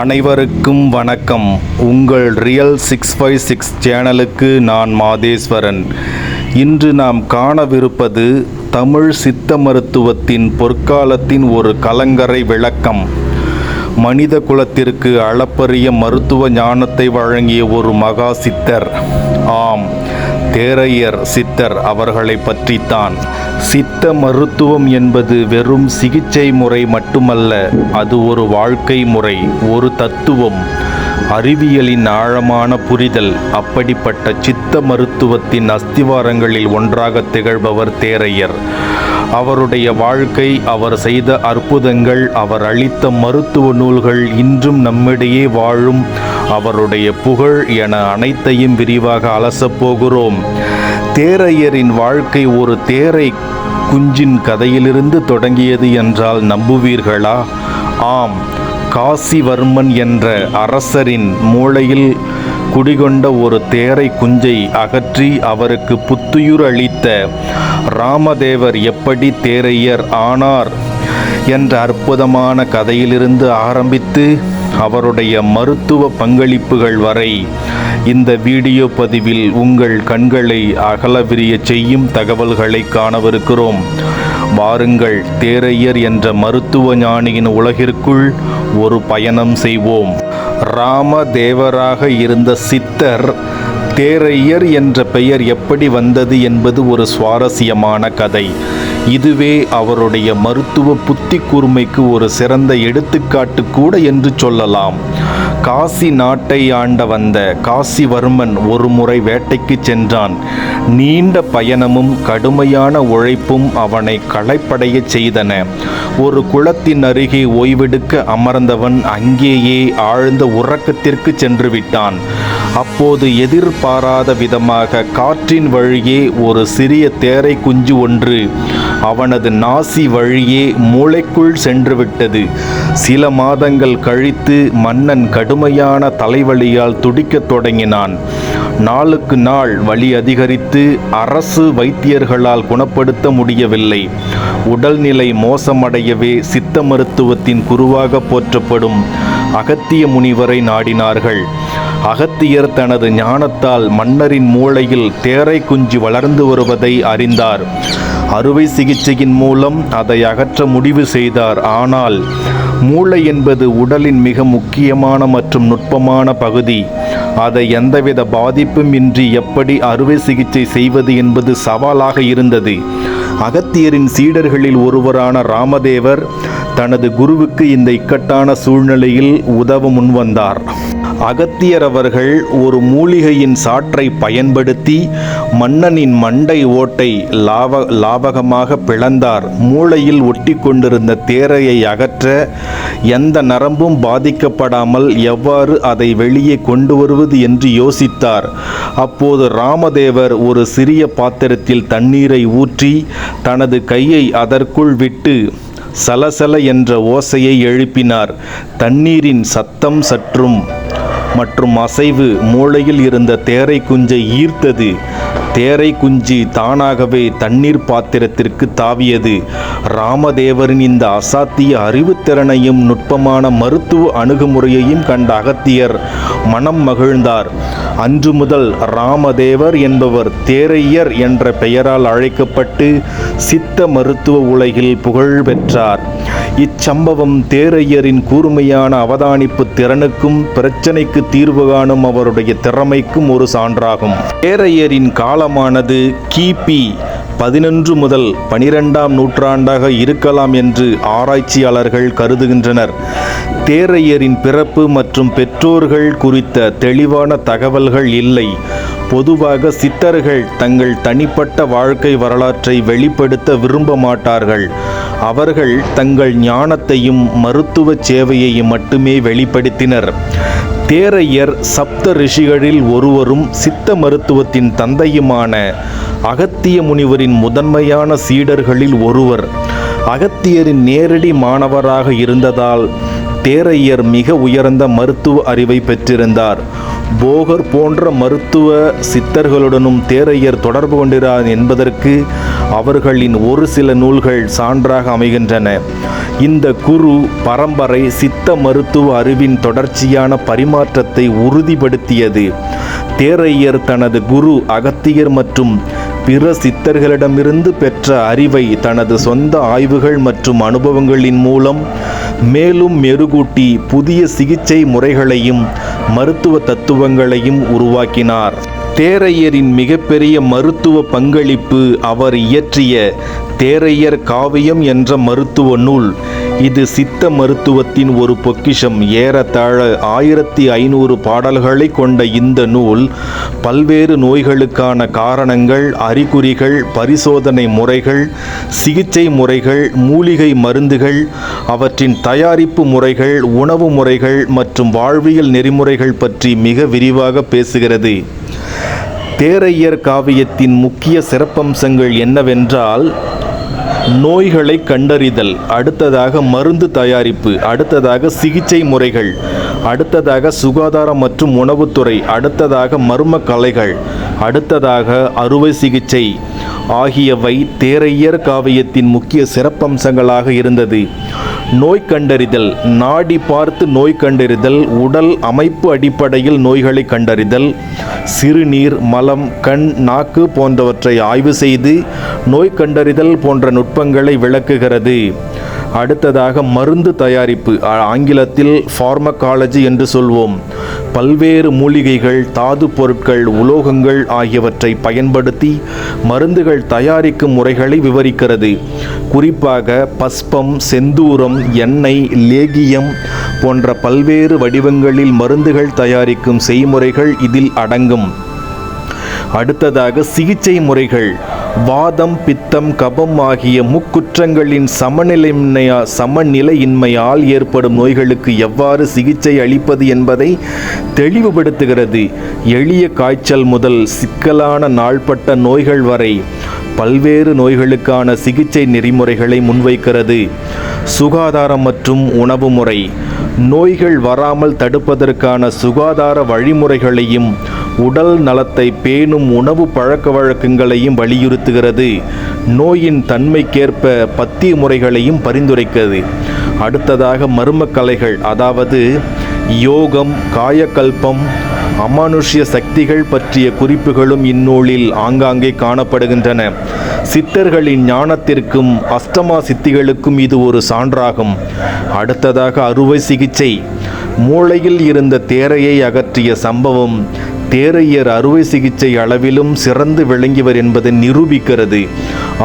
அனைவருக்கும் வணக்கம். உங்கள் ரியல் சிக்ஸ் ஃபைவ் சிக்ஸ் சேனலுக்கு நான் மாதேஸ்வரன். இன்று நாம் காணவிருப்பது தமிழ் சித்த மருத்துவத்தின் பொற்காலத்தின் ஒரு கலங்கரை விளக்கம். மனித குலத்திற்கு அளப்பரிய மருத்துவ ஞானத்தை வழங்கிய ஒரு மகா சித்தர். ஆம் தேரையர் சித்தர் அவர்களை பற்றித்தான். சித்த மருத்துவம் என்பது வெறும் சிகிச்சை முறை மட்டுமல்ல அது ஒரு வாழ்க்கை முறை ஒரு தத்துவம். அறிவியலின் ஆழமான புரிதல் அப்படிப்பட்ட சித்த மருத்துவத்தின் அஸ்திவாரங்களில் ஒன்றாக திகழ்பவர் தேரையர். அவருடைய வாழ்க்கை அவர் செய்த அற்புதங்கள் அவர் அளித்த மருத்துவ நூல்கள் இன்றும் நம்மிடையே வாழும். அவருடைய புகழ் என அனைத்தையும் விரிவாக அலசப் போகிறோம். தேரையரின் வாழ்க்கை ஒரு தேரை குஞ்சின் கதையிலிருந்து தொடங்கியது என்றால் நம்புவீர்களா? ஆம் காசிவர்மன் என்ற அரசரின் மூளையில் குடிகொண்ட ஒரு தேரை குஞ்சை அகற்றி அவருக்கு புத்துயிர் அளித்த ராமதேவர் எப்படி தேரையர் ஆனார் என்ற அற்புதமான கதையிலிருந்து ஆரம்பித்து அவருடைய மருத்துவ பங்களிப்புகள் வரை இந்த வீடியோ பதிவில் உங்கள் கண்களை அகலவிரிய செய்யும் தகவல்களை காணவிருக்கிறோம். வாருங்கள் தேரையர் என்ற மருத்துவ ஞானியின் உலகிற்குள் ஒரு பயணம் செய்வோம். ராமதேவராக இருந்த சித்தர் தேரையர் என்ற பெயர் எப்படி வந்தது என்பது ஒரு சுவாரஸ்யமான கதை. இதுவே அவருடைய மருத்துவ புத்தி கூர்மைக்கு ஒரு சிறந்த எடுத்துக்காட்டு கூட என்று சொல்லலாம். காசி நாட்டை ஆண்ட வந்த காசிவர்மன் ஒரு முறை வேட்டைக்கு சென்றான். நீண்ட பயணமும் கடுமையான உழைப்பும் அவனை களைப்படையச் செய்தன. ஒரு குளத்தின் அருகே ஓய்வெடுக்க அமர்ந்தவன் அங்கேயே ஆழ்ந்த உறக்கத்திற்கு சென்று விட்டான். அப்போது எதிர்பாராத விதமாக காற்றின் வழியே ஒரு சிறிய தேரை குஞ்சு ஒன்று அவனது நாசி வழியே மூளைக்குள் சென்றுவிட்டது. சில மாதங்கள் கழித்து மன்னன் கடுமையான தலைவலியால் துடிக்கத் தொடங்கினான். நாளுக்கு நாள் வலி அதிகரித்து அரசு வைத்தியர்களால் குணப்படுத்த முடியவில்லை. உடல்நிலை மோசமடையவே சித்த மருத்துவத்தின் குருவாக போற்றப்படும் அகத்திய முனிவரை நாடினார்கள். அகத்தியர் தனது ஞானத்தால் மன்னரின் மூளையில் தேரை குஞ்சு வளர்ந்து வருவதை அறிந்தார். அறுவை சிகிச்சையின் மூலம் அதை அகற்ற முடிவு செய்தார். ஆனால் மூளை என்பது உடலின் மிக முக்கியமான மற்றும் நுட்பமான பகுதி. அதை எந்தவித பாதிப்பும் இன்றி எப்படி அறுவை சிகிச்சை செய்வது என்பது சவாலாக இருந்தது. அகத்தியரின் சீடர்களில் ஒருவரான ராமதேவர் தனது குருவுக்கு இந்த இக்கட்டான சூழ்நிலையில் உதவ முன்வந்தார். அகத்தியர் அவர்கள் ஒரு மூலிகையின் சாற்றை பயன்படுத்தி மன்னனின் மண்டை ஓட்டை லாவ லாபகமாக பிளந்தார். மூளையில் ஒட்டி கொண்டிருந்த தேரையை அகற்ற எந்த நரம்பும் பாதிக்கப்படாமல் எவ்வாறு அதை வெளியே கொண்டு வருவது என்று யோசித்தார். அப்போது ராமதேவர் ஒரு சிறிய பாத்திரத்தில் தண்ணீரை ஊற்றி தனது கையை அதற்குள் விட்டு சலசல என்ற ஓசையை எழுப்பினார். தண்ணீரின் சத்தம் சற்றும் மற்றும் அசைவு மூளையில் இருந்த தேரை குஞ்சை ஈர்த்தது. தேரை குஞ்சு தானாகவே தண்ணீர் பாத்திரத்திற்கு தாவியது. ராமதேவரின் இந்த அசாத்திய அறிவுத்திறனையும் நுட்பமான மருத்துவ அணுகுமுறையையும் கண்ட அகத்தியர் மனம் மகிழ்ந்தார். அன்று முதல் ராமதேவர் என்பவர் தேரையர் என்ற பெயரால் அழைக்கப்பட்டு சித்த மருத்துவ உலகில் புகழ் பெற்றார் இச்சம்பவம் தேரையரின் கூர்மையான அவதானிப்பு திறனுக்கும் பிரச்சனைக்கு தீர்வு காணும் அவருடைய திறமைக்கும் ஒரு சான்றாகும். தேரையரின் காலமானது கிபி பதினொன்று முதல் பனிரெண்டாம் நூற்றாண்டாக இருக்கலாம் என்று ஆராய்ச்சியாளர்கள் கருதுகின்றனர். தேரையரின் பிறப்பு மற்றும் பெற்றோர்கள் குறித்த தெளிவான தகவல்கள் இல்லை. பொதுவாக சித்தர்கள் தங்கள் தனிப்பட்ட வாழ்க்கை வரலாற்றை வெளிப்படுத்த விரும்ப மாட்டார்கள். அவர்கள் தங்கள் ஞானத்தையும் மருத்துவ சேவையையும் மட்டுமே வெளிப்படுத்தினர். தேரையர் சப்த ரிஷிகளில் ஒருவரும் சித்த மருத்துவத்தின் தந்தையுமான அகத்திய முனிவரின் முதன்மையான சீடர்களில் ஒருவர். அகத்தியரின் நேரடி மாணவராக இருந்ததால் தேரையர் மிக உயர்ந்த மருத்துவ அறிவை பெற்றிருந்தார். போகர் போன்ற மருத்துவ சித்தர்களுடனும் தேரையர் தொடர்பு கொண்டிறார் என்பதற்கு அவர்களின் ஒரு சில நூல்கள் சான்றாக அமைகின்றன. இந்த குரு பரம்பரை சித்த மருத்துவ அறிவின் தொடர்ச்சியான பரிமாற்றத்தை உறுதிப்படுத்தியது. தேரையர் தனது குரு அகத்தியர் மற்றும் பிற சித்தர்களிடமிருந்து பெற்ற அறிவை தனது சொந்த ஆய்வுகள் மற்றும் அனுபவங்களின் மூலம் மேலும் மெருகூட்டி புதிய சிகிச்சை முறைகளையும் மருத்துவ தத்துவங்களையும் உருவாக்கினார். தேரையரின் மிகப்பெரிய மருத்துவ பங்களிப்பு அவர் இயற்றிய தேரையர் காவியம் என்ற மருத்துவ நூல் இது சித்த மருத்துவத்தின் ஒரு பொக்கிஷம். ஏறத்தாழ ஆயிரத்தி ஐநூறு பாடல்களை கொண்ட இந்த நூல் பல்வேறு நோய்களுக்கான காரணங்கள் அறிகுறிகள் பரிசோதனை முறைகள் சிகிச்சை முறைகள் மூலிகை மருந்துகள் அவற்றின் தயாரிப்பு முறைகள் உணவு முறைகள் மற்றும் வாழ்வியல் நெறிமுறைகள் பற்றி மிக விரிவாக பேசுகிறது. தேரையர் காவியத்தின் முக்கிய சிறப்பம்சங்கள் என்னவென்றால் நோய்களை கண்டறிதல் அடுத்ததாக மருந்து தயாரிப்பு அடுத்ததாக சிகிச்சை முறைகள் அடுத்ததாக சுகாதாரம் மற்றும் உணவுத்துறை அடுத்ததாக மர்ம கலைகள் அடுத்ததாக அறுவை சிகிச்சை ஆகியவை தேரையர் காவியத்தின் முக்கிய சிறப்பம்சங்களாக இருந்தது. நோய் கண்டறிதல் நாடி பார்த்து நோய் கண்டறிதல் உடல் அமைப்பு அடிப்படையில் நோய்களை கண்டறிதல் சிறுநீர் மலம் கண் நாக்கு போன்றவற்றை ஆய்வு செய்து நோய் கண்டறிதல் போன்ற நுட்பங்களை விளக்குகிறது. அடுத்ததாக மருந்து தயாரிப்பு ஆங்கிலத்தில் ஃபார்மகாலஜி என்று சொல்வோம். பல்வேறு மூலிகைகள் தாது பொருட்கள் உலோகங்கள் ஆகியவற்றை பயன்படுத்தி மருந்துகள் தயாரிக்கும் முறைகளை விவரிக்கிறது. குறிப்பாக பஸ்பம் செந்தூரம் எண்ணெய் லேகியம் போன்ற பல்வேறு வடிவங்களில் மருந்துகள் தயாரிக்கும் செய்முறைகள் இதில் அடங்கும். அடுத்ததாக சிகிச்சை முறைகள். வாதம் பித்தம் கபம் ஆகிய முக்குற்றங்களின் சமநிலையின்மையா சமநிலையின்மையால் ஏற்படும் நோய்களுக்கு எவ்வாறு சிகிச்சை அளிப்பது என்பதை தெளிவுபடுத்துகிறது. எளிய காய்ச்சல் முதல் சிக்கலான நாள்பட்ட நோய்கள் வரை பல்வேறு நோய்களுக்கான சிகிச்சை நெறிமுறைகளை முன்வைக்கிறது. சுகாதாரம் மற்றும் உணவு முறை. நோய்கள் வராமல் தடுப்பதற்கான சுகாதார வழிமுறைகளையும் உடல் நலத்தை பேணும் உணவு பழக்க வழக்கங்களையும் வலியுறுத்துகிறது. நோயின் தன்மைக்கேற்ப பத்திய முறைகளையும் பரிந்துரைக்கிறது. அடுத்ததாக மர்ம கலைகள் அதாவது யோகம் காயக்கல்பம் அமானுஷ்ய சக்திகள் பற்றிய குறிப்புகளும் இந்நூலில் ஆங்காங்கே காணப்படுகின்றன. சித்தர்களின் ஞானத்திற்கும் அஷ்டமா சித்திகளுக்கும் இது ஒரு சான்றாகும். அடுத்ததாக அறுவை சிகிச்சை. மூளையில் இருந்த தேரையை அகற்றிய சம்பவம் தேரையர் அறுவை சிகிச்சை அளவிலும் சிறந்து விளங்கியவர் என்பதை நிரூபிக்கிறது.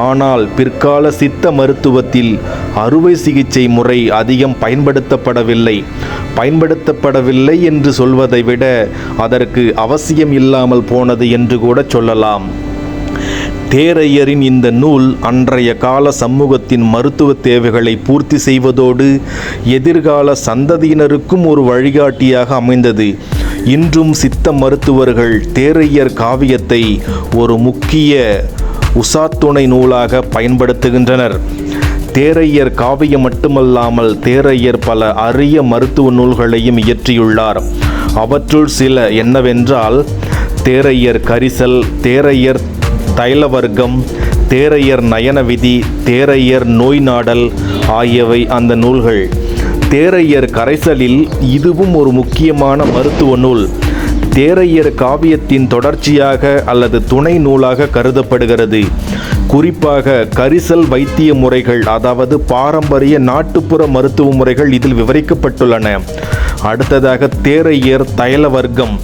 ஆனால் பிற்கால சித்த மருத்துவத்தில் அறுவை சிகிச்சை முறை அதிகம் பயன்படுத்தப்படவில்லை. பயன்படுத்தப்படவில்லை என்று சொல்வதை விட அதற்கு அவசியம் இல்லாமல் போனது என்று கூட சொல்லலாம். தேரையரின் இந்த நூல் அன்றைய கால சமூகத்தின் மருத்துவ தேவைகளை பூர்த்தி செய்வதோடு எதிர்கால சந்ததியினருக்கும் ஒரு வழிகாட்டியாக அமைந்தது. இன்றும் சித்த மருத்துவர்கள் தேரையர் காவியத்தை ஒரு முக்கிய உசாத்துணை நூலாக பயன்படுத்துகின்றனர். தேரையர் காவியம் மட்டுமல்லாமல் தேரையர் பல அரிய மருத்துவ நூல்களையும் இயற்றியுள்ளார். அவற்றுள் சில என்னவென்றால் தேரையர் கரிசல் தேரையர் தைலவர்க்கம் தேரையர் நயன விதி தேரையர் நோய் நாடல் ஆகியவை அந்த நூல்கள். தேரையர் கரைசலில் இதுவும் ஒரு முக்கியமான மருத்துவ நூல். தேரையர் காவியத்தின் தொடர்ச்சியாக அல்லது துணை நூலாக கருதப்படுகிறது. குறிப்பாக கரிசல் வைத்திய முறைகள் அதாவது பாரம்பரிய நாட்டுப்புற மருத்துவ முறைகள் இதில் விவரிக்கப்பட்டுள்ளன. அடுத்ததாக தேரையர் தைல வர்க்கம்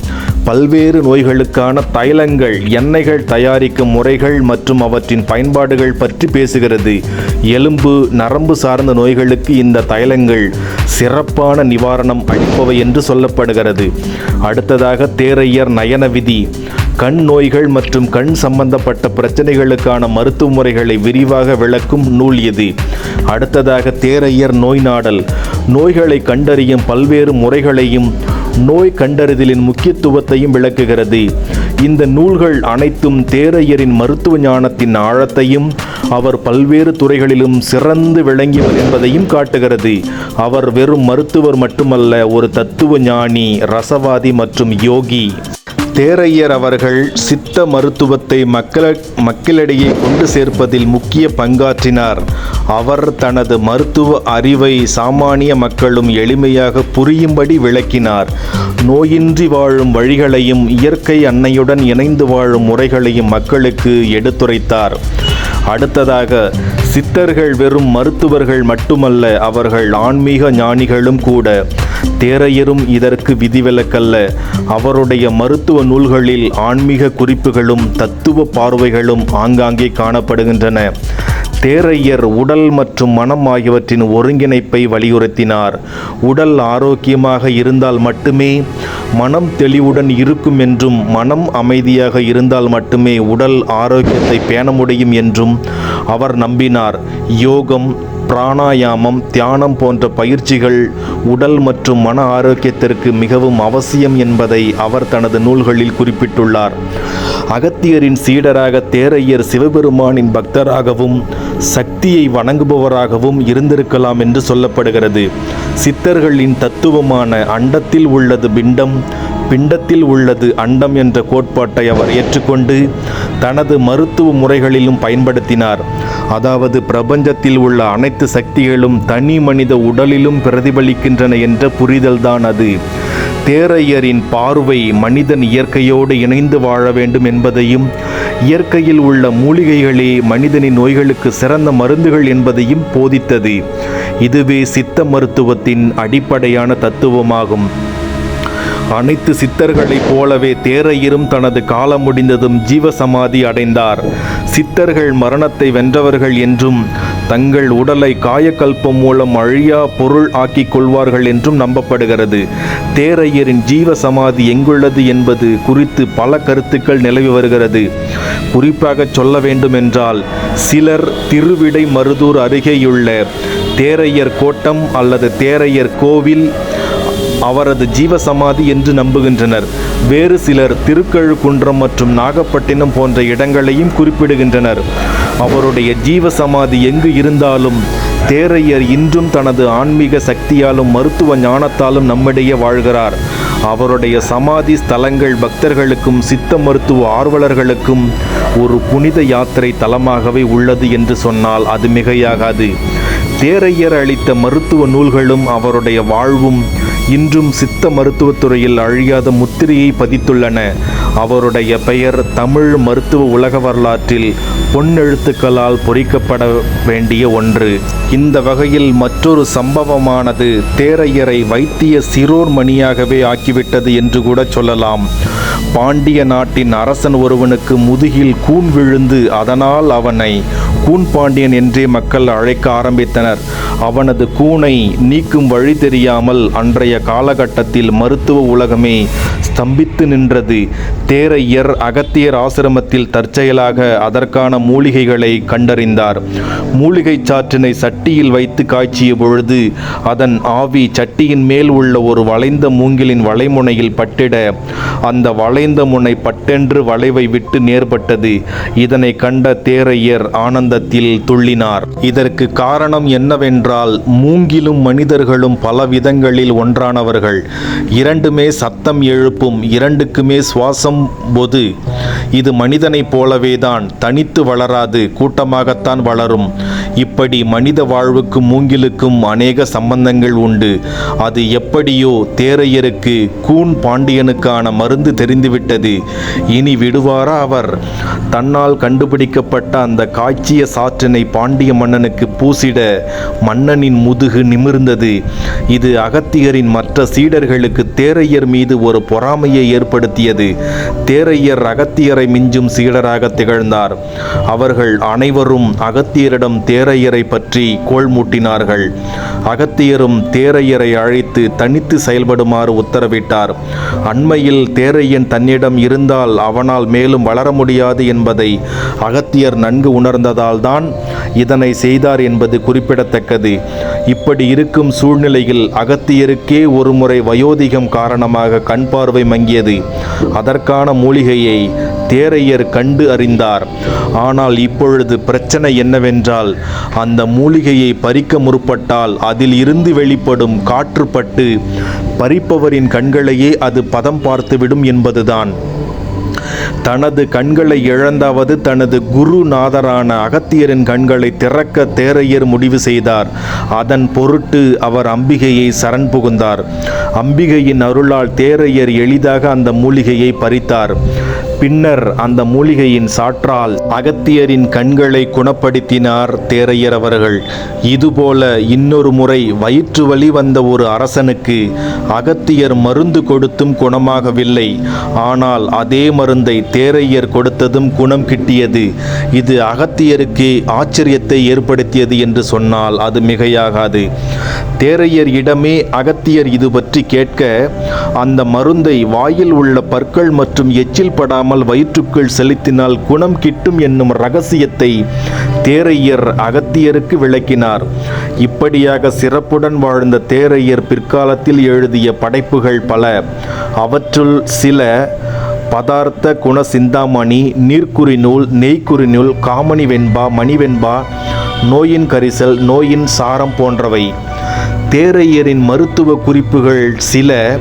பல்வேறு நோய்களுக்கான தைலங்கள் எண்ணெய்கள் தயாரிக்கும் முறைகள் மற்றும் அவற்றின் பயன்பாடுகள் பற்றி பேசுகிறது. எலும்பு நரம்பு சார்ந்த நோய்களுக்கு இந்த தைலங்கள் சிறப்பான நிவாரணம் அளிப்பவை என்று சொல்லப்படுகிறது. அடுத்ததாக தேரையர் நயன விதி. கண் நோய்கள் மற்றும் கண் சம்பந்தப்பட்ட பிரச்சனைகளுக்கான மருத்துவ முறைகளை விரிவாக விளக்கும் நூல் இது. அடுத்ததாக தேரையர் நோய் நாடல். நோய்களை கண்டறியும் பல்வேறு முறைகளையும் நோய் கண்டறிதலின் முக்கியத்துவத்தையும் விளக்குகிறது. இந்த நூல்கள் அனைத்தும் தேரையரின் மருத்துவ ஞானத்தின் ஆழத்தையும் அவர் பல்வேறு துறைகளிலும் சிறந்து விளங்கியவர் என்பதையும் காட்டுகிறது. அவர் வெறும் மருத்துவர் மட்டுமல்ல ஒரு தத்துவ ஞானி ரசவாதி மற்றும் யோகி. தேரையர் அவர்கள் சித்த மருத்துவத்தை மக்கள மக்களிடையே கொண்டு சேர்ப்பதில் முக்கிய பங்காற்றினார். அவர் தனது மருத்துவ அறிவை சாமானிய மக்களும் எளிமையாக புரியும்படி விளக்கினார். நோயின்றி வாழும் வழிகளையும் இயற்கை அன்னையுடன் இணைந்து வாழும் முறைகளையும் மக்களுக்கு எடுத்துரைத்தார். அடுத்ததாக சித்தர்கள் வெறும் மருத்துவர்கள் மட்டுமல்ல அவர்கள் ஆன்மீக ஞானிகளும் கூட தேரையரும் இதற்கு விதிவிலக்கல்ல. அவருடைய மருத்துவ நூல்களில் ஆன்மீக குறிப்புகளும் தத்துவ பார்வைகளும் ஆங்காங்கே காணப்படுகின்றன. தேரையர் உடல் மற்றும் மனம் ஆகியவற்றின் ஒருங்கிணைப்பை வலியுறுத்தினார். உடல் ஆரோக்கியமாக இருந்தால் மட்டுமே மனம் தெளிவுடன் இருக்கும் என்றும் மனம் அமைதியாக இருந்தால் மட்டுமே உடல் ஆரோக்கியத்தை பேண முடியும் என்றும் அவர் நம்பினார். யோகம் பிராணாயாமம் தியானம் போன்ற பயிற்சிகள் உடல் மற்றும் மன ஆரோக்கியத்திற்கு மிகவும் அவசியம் என்பதை அவர் தனது நூல்களில் குறிப்பிட்டுள்ளார். அகத்தியரின் சீடராக தேரையர் சிவபெருமானின் பக்தராகவும் சக்தியை வணங்குபவராகவும் இருந்திருக்கலாம் என்று சொல்லப்படுகிறது. சித்தர்களின் தத்துவமான அண்டத்தில் உள்ளது பிண்டம் பிண்டத்தில் உள்ளது அண்டம் என்ற கோட்பாட்டை அவர் ஏற்றுக்கொண்டு தனது மருத்துவ முறைகளிலும் பயன்படுத்தினார். அதாவது பிரபஞ்சத்தில் உள்ள அனைத்து சக்திகளும் தனி மனித உடலிலும் பிரதிபலிக்கின்றன என்ற புரிதல்தான் அது. தேரையரின் பார்வை மனிதன் இயற்கையோடு இணைந்து வாழ வேண்டும் என்பதையும் இயற்கையில் உள்ள மூலிகைகளே மனிதனின் நோய்களுக்கு சிறந்த மருந்துகள் என்பதையும் போதித்தது. இதுவே சித்த மருத்துவத்தின் அடிப்படையான தத்துவமாகும். அனைத்து சித்தர்களைப் போலவே தேரையரும் தனது காலம் முடிந்ததும் ஜீவசமாதி அடைந்தார். சித்தர்கள் மரணத்தை வென்றவர்கள் என்றும் தங்கள் உடலை காயக்கல்பம் மூலம் அழியா பொருள் ஆக்கிக் கொள்வார்கள் என்றும் நம்பப்படுகிறது. தேரையரின் ஜீவ சமாதி எங்குள்ளது என்பது குறித்து பல கருத்துக்கள் நிலவி வருகிறது. குறிப்பாக சொல்ல வேண்டுமென்றால் சிலர் திருவிடை மருதூர் அருகேயுள்ள தேரையர் கோட்டம் அல்லது தேரையர் கோவில் அவரது ஜீவசமாதி என்று நம்புகின்றனர். வேறு சிலர் திருக்கழுக்குன்றம் மற்றும் நாகப்பட்டினம் போன்ற இடங்களையும் குறிப்பிடுகின்றனர். அவருடைய ஜீவ சமாதி எங்கு இருந்தாலும் தேரையர் இன்றும் தனது ஆன்மீக சக்தியாலும் மருத்துவ ஞானத்தாலும் நம்மிடையே வாழ்கிறார். அவருடைய சமாதி ஸ்தலங்கள் பக்தர்களுக்கும் சித்த மருத்துவ ஆர்வலர்களுக்கும் ஒரு புனித யாத்திரை தலமாகவே உள்ளது என்று சொன்னால் அது மிகையாகாது. தேரையர் அளித்த மருத்துவ நூல்களும் அவருடைய வாழ்வும் இன்றும் சித்த மருத்துவத்துறையில் அழியாத முத்திரையை பதித்துள்ளன. அவருடைய பெயர் தமிழ் மருத்துவ உலக வரலாற்றில் பொன்னெழுத்துக்களால் பொறிக்கப்பட வேண்டிய ஒன்று. இந்த வகையில் மற்றொரு சம்பவமானது தேரையரை வைத்திய சிரோர்மணியாகவே ஆக்கிவிட்டது என்று கூட சொல்லலாம். பாண்டிய நாட்டின் அரசன் ஒருவனுக்கு முதுகில் கூன் விழுந்து அதனால் அவனை கூன் பாண்டியன் என்றே மக்கள் அழைக்க ஆரம்பித்தனர். அவனது கூனை நீக்கும் வழி தெரியாமல் அன்றைய காலகட்டத்தில் மருத்துவ உலகமே ஸ்தம்பித்து நின்றது. தேரையர் அகத்தியர் ஆசிரமத்தில் தற்செயலாக அதற்கான மூலிகைகளை கண்டறிந்தார். மூலிகை சாற்றினை சட்டியில் வைத்து காய்ச்சிய பொழுது அதன் ஆவி சட்டியின் மேல் உள்ள ஒரு வளைந்த மூங்கிலின் வளைமுனையில் பட்டிட அந்த வளைந்த முனை பட்டென்று வளைவை விட்டு நேர்பட்டது. இதனை கண்ட தேரையர் ஆனந்த ஆனந்தத்தில் துள்ளினார். இதற்கு காரணம் என்னவென்றால் மூங்கிலும் மனிதர்களும் பல விதங்களில் ஒன்றானவர்கள். இரண்டுமே சத்தம் எழுப்பும் இரண்டுக்குமே சுவாசம் பொது. இது மனிதனைப் போலவேதான் தனித்து வளராது கூட்டமாகத்தான் வளரும். இப்படி மனித வாழ்வுக்கும் மூங்கிலுக்கும் அநேக சம்பந்தங்கள் உண்டு. அது எப்படியோ தேரையருக்கு கூன் பாண்டியனுக்கான மருந்து தெரிந்துவிட்டது. இனி விடுவாரா அவர்? தன்னால் கண்டுபிடிக்கப்பட்ட அந்த காய்ச்சிய சாற்றினை பாண்டிய மன்னனுக்கு பூசிட மன்னனின் முதுகு நிமிர்ந்தது. இது அகத்தியரின் மற்ற சீடர்களுக்கு தேரையர் மீது ஒரு பொறாமையை ஏற்படுத்தியது. தேரையர் அகத்தியரை மிஞ்சும் சீடராக திகழ்ந்தார். அவர்கள் அனைவரும் அகத்தியரிடம் தேரையரை பற்றி கோள் மூட்டினார்கள் அகத்தியரும் தேரையரை அழைத்து தனித்து செயல்படுமாறு உத்தரவிட்டார். அண்மையில் தேரையன் தன்னிடம் இருந்தால் அவனால் மேலும் வளர முடியாது என்பதை அகத்தியர் நன்கு உணர்ந்ததால் தான் இதனை செய்தார் என்பது குறிப்பிடத்தக்கது. இப்படி இருக்கும் சூழ்நிலையில் அகத்தியருக்கே ஒருமுறை வயோதிகம் காரணமாக கண் பார்வை மங்கியது. அதற்கான மூலிகையை தேரையர் கண்டு அறிந்தார். ஆனால் இப்பொழுது பிரச்சனை என்னவென்றால் அந்த மூலிகையை பறிக்க முற்பட்டால் அதில் இருந்து வெளிப்படும் காற்றுப்பட்டு பறிப்பவரின் கண்களையே அது பதம் பார்த்துவிடும் என்பதுதான். தனது கண்களை இழந்தாவது தனது குருநாதரான அகத்தியரின் கண்களை திறக்க தேரையர் முடிவு செய்தார். அதன் பொருட்டு அவர் அம்பிகையை சரண் புகுந்தார். அம்பிகையின் அருளால் தேரையர் எளிதாக அந்த மூலிகையை பறித்தார். பின்னர் அந்த மூலிகையின் சாற்றால் அகத்தியரின் கண்களை குணப்படுத்தினார் தேரையர் அவர்கள். இதுபோல இன்னொரு முறை வயிற்று வலி வந்த ஒரு அரசனுக்கு அகத்தியர் மருந்து கொடுத்தும் குணமாகவில்லை. ஆனால் அதே மருந்தை தேரையர் கொடுத்ததும் குணம் கிட்டியது. இது அகத்தியருக்கு ஆச்சரியத்தை ஏற்படுத்தியது என்று சொன்னால் அது மிகையாகாது. தேரையர் இடமே அகத்தியர் இது பற்றி கேட்க அந்த மருந்தை வாயில் உள்ள பற்கள் மற்றும் எச்சில் படாமல் வயிற்றுக்குள் செலுத்தினால் குணம் கிட்டும் என்னும் ரகசியத்தை தேரையர் அகத்தியருக்கு விளக்கினார். இப்படியாக சிறப்புடன் வாழ்ந்த தேரையர் பிற்காலத்தில் எழுதிய படைப்புகள் பல. அவற்றுள் சில பதார்த்த குண சிந்தாமணி நீர்க்குறி நூல் நெய்க்குறி நூல் காமணி வெண்பா மணிவெண்பா நோயின் கரிசல் நோயின் சாரம் போன்றவை. தேரையரின் மருத்துவ குறிப்புகள் சில.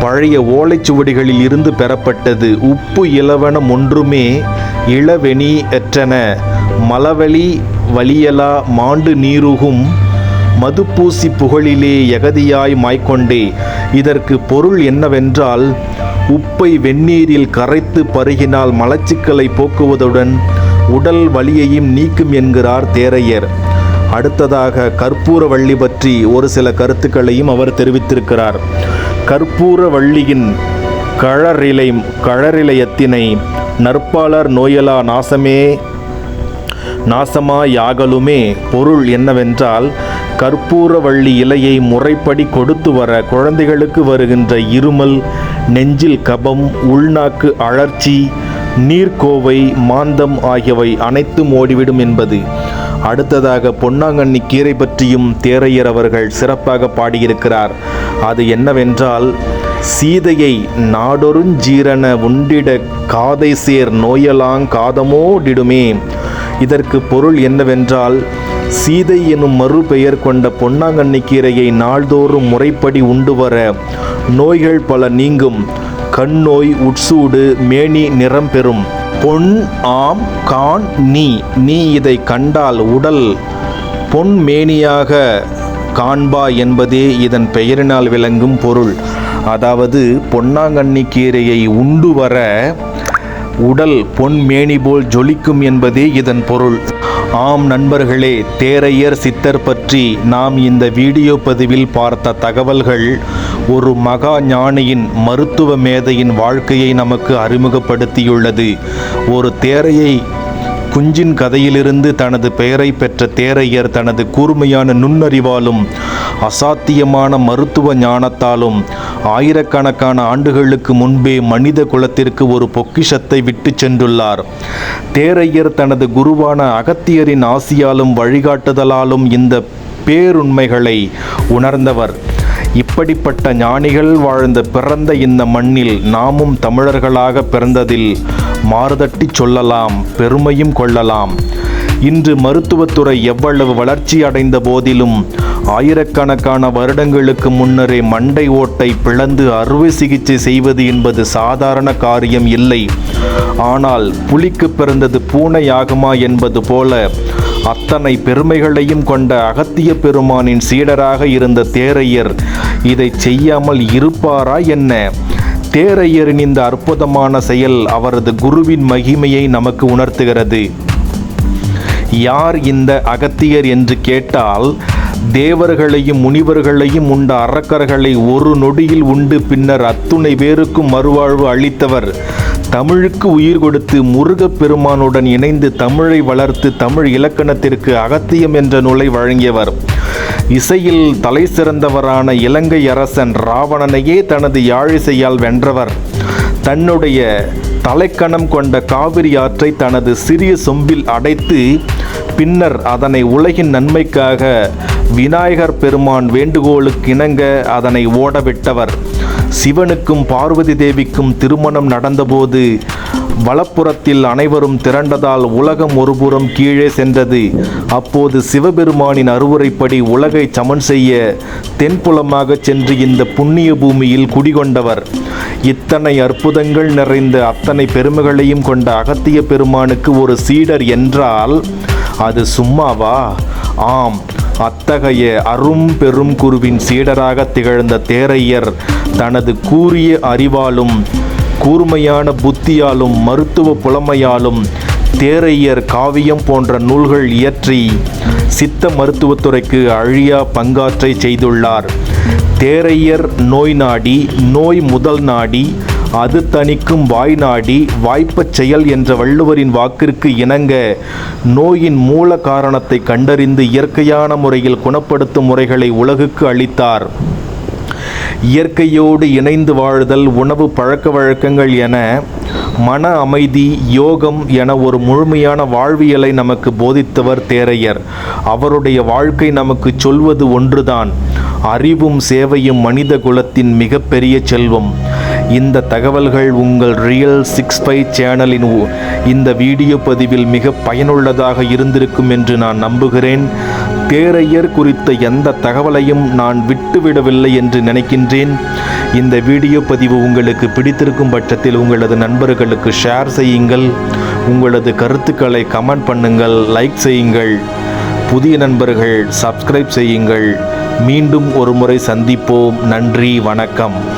பழைய ஓலைச்சுவடிகளில் இருந்து பெறப்பட்டது உப்பு இலவனம் ஒன்றுமே இளவெனி எற்றன மலவழி வலியலா மாண்டு நீருகும் மதுப்பூசி புகழிலே எகதியாய் மாய்க்கொண்டே. இதற்கு பொருள் என்னவென்றால் உப்பை வெந்நீரில் கரைத்து பருகினால் மலச்சிக்கலை போக்குவதுடன் உடல் வலியையும் நீக்கும் என்கிறார் தேரையர். அடுத்ததாக கற்பூரவள்ளி பற்றி ஒரு சில கருத்துக்களையும் அவர் தெரிவித்திருக்கிறார். கற்பூர வள்ளியின் கழறிலை கழறிலையத்தினை நற்பாளர் நோயலா நாசமே நாசமாயாகலுமே பொருள் என்னவென்றால் கற்பூரவள்ளி இலையை முறைப்படி கொடுத்து வர குழந்தைகளுக்கு வருகின்ற இருமல் நெஞ்சில் கபம் உள்நாக்கு அழற்சி நீர்க்கோவை மாந்தம் ஆகியவை அனைத்தும் ஓடிவிடும் என்பது. அடுத்ததாக பொன்னாங்கண்ணி கீரை பற்றியும் தேரையர் அவர்கள் சிறப்பாக பாடியிருக்கிறார். அது என்னவென்றால் சீதையை நாடொருஞ்சீரண உண்டிட காதை சேர் நோயலாங் காதமோடிடுமே இதற்கு பொருள் என்னவென்றால் சீதை எனும் மறுபெயர் கொண்ட பொன்னாங்கண்ணி கீரையை நாள்தோறும் முறைப்படி உண்டு வர நோய்கள் பல நீங்கும். கண் நோய் உட்சூடு மேனி நிறம் பெறும். பொன் ஆம் கான் நீ. நீ இதை கண்டால் உடல் பொன் மேனியாக காண்பா என்பதே இதன் பெயரினால் விளங்கும் பொருள். அதாவது பொன்னாங்கண்ணி கீரையை உண்டு வர உடல் பொன் மேனி போல் ஜொலிக்கும் என்பதே இதன் பொருள். ஆம் நண்பர்களே தேரையர் சித்தர் பற்றி நாம் இந்த வீடியோ பதிவில் பார்த்த தகவல்கள் ஒரு மகா ஞானியின் மருத்துவ மேதையின் வாழ்க்கையை நமக்கு அறிமுகப்படுத்தியுள்ளது. ஒரு தேரையை குஞ்சின் கதையிலிருந்து தனது பெயரை பெற்ற தேரையர் தனது கூர்மையான நுண்ணறிவாலும் அசாத்தியமான மருத்துவ ஞானத்தாலும் ஆயிரக்கணக்கான ஆண்டுகளுக்கு முன்பே மனித குலத்திற்கு ஒரு பொக்கிஷத்தை விட்டு சென்றுள்ளார். தேரையர் தனது குருவான அகத்தியரின் ஆசியாலும் வழிகாட்டுதலாலும் இந்த பேருண்மைகளை உணர்ந்தவர். இப்படிப்பட்ட ஞானிகள் வாழ்ந்த பிறந்த இந்த மண்ணில் நாமும் தமிழர்களாக பிறந்ததில் மாறுதட்டி சொல்லலாம் பெருமையும் கொள்ளலாம். இன்று மருத்துவத்துறை எவ்வளவு வளர்ச்சி அடைந்த போதிலும் ஆயிரக்கணக்கான வருடங்களுக்கு முன்னரே மண்டை ஓட்டை பிளந்து அறுவை சிகிச்சை செய்வது என்பது சாதாரண காரியம் இல்லை. ஆனால் புலிக்கு பிறந்தது பூனையாகுமா என்பது போல அத்தனை பெருமைகளையும் கொண்ட அகத்திய பெருமானின் சீடராக இருந்த தேரையர் இதை செய்யாமல் இருப்பாரா என்ன? தேரையரின் இந்த அற்புதமான செயல் அவரது குருவின் மகிமையை நமக்கு உணர்த்துகிறது. யார் இந்த அகத்தியர் என்று கேட்டால் தேவர்களையும் முனிவர்களையும் உண்ட அரக்கர்களை ஒரு நொடியில் உண்டு பின்னர் அத்துணை பேருக்கும் மறுவாழ்வு அளித்தவர். தமிழுக்கு உயிர் கொடுத்து முருகப் பெருமானுடன் இணைந்து தமிழை வளர்த்து தமிழ் இலக்கணத்திற்கு அகத்தியம் என்ற நூலை வழங்கியவர். இசையில் தலை சிறந்தவரான இலங்கை அரசன் ராவணனையே தனது யாழிசையால் வென்றவர். தன்னுடைய தலைக்கணம் கொண்ட காவிரி ஆற்றை தனது சிறிய சொம்பில் அடைத்து பின்னர் அதனை உலகின் நன்மைக்காக விநாயகர் பெருமான் வேண்டுகோளுக்கு இணங்க அதனை ஓடவிட்டவர். சிவனுக்கும் பார்வதி தேவிக்கும் திருமணம் நடந்தபோது வலப்புறத்தில் அனைவரும் திரண்டதால் உலகம் ஒருபுறம் கீழே சென்றது. அப்போது சிவபெருமானின் அறுவுரைப்படி உலகை சமன் செய்ய தென்புலமாக சென்று இந்த புண்ணிய பூமியில் குடிகொண்டவர். இத்தனை அற்புதங்கள் நிறைந்த அத்தனை பெருமைகளையும் கொண்ட அகத்திய பெருமானுக்கு ஒரு சீடர் என்றால் அது சும்மாவா? ஆம் அத்தகைய அரும் பெரும் குருவின் சீடராக திகழ்ந்த தேரையர் தனது கூரிய அறிவாலும் கூர்மையான புத்தியாலும் மருத்துவ புலமையாலும் தேரையர் காவியம் போன்ற நூல்கள் இயற்றி சித்த மருத்துவத்துறைக்கு அழியா பங்காற்றை செய்துள்ளார். தேரையர் நோய் நாடி நோய் முதல் நாடி அது தணிக்கும் வாய் நாடி வாய்ப்பச் செயல் என்ற வள்ளுவரின் வாக்கிற்கு இணங்க நோயின் மூல காரணத்தை கண்டறிந்து இயற்கையான முறையில் குணப்படுத்தும் முறைகளை உலகுக்கு அளித்தார். இயற்கையோடு இணைந்து வாழுதல் உணவு பழக்க வழக்கங்கள் என மன அமைதி யோகம் என ஒரு முழுமையான வாழ்வியலை நமக்கு போதித்தவர் தேரையர். அவருடைய வாழ்க்கை நமக்கு சொல்வது ஒன்றுதான். அறிவும் சேவையும் மனித குலத்தின் மிகப்பெரிய செல்வம். இந்த தகவல்கள் உங்கள் ரியல் சிக்ஸ் ஃபைவ் சேனலின் இந்த வீடியோ பதிவில் மிக பயனுள்ளதாக இருந்திருக்கும் என்று நான் நம்புகிறேன். தேரையர் குறித்த எந்த தகவலையும் நான் விட்டுவிடவில்லை என்று நினைக்கின்றேன். இந்த வீடியோ பதிவு உங்களுக்கு பிடித்திருக்கும் பட்சத்தில் உங்களது நண்பர்களுக்கு ஷேர் செய்யுங்கள். உங்களது கருத்துக்களை கமெண்ட் பண்ணுங்கள் லைக் செய்யுங்கள். புதிய நண்பர்கள் சப்ஸ்கிரைப் செய்யுங்கள். மீண்டும் ஒரு முறை சந்திப்போம். நன்றி வணக்கம்.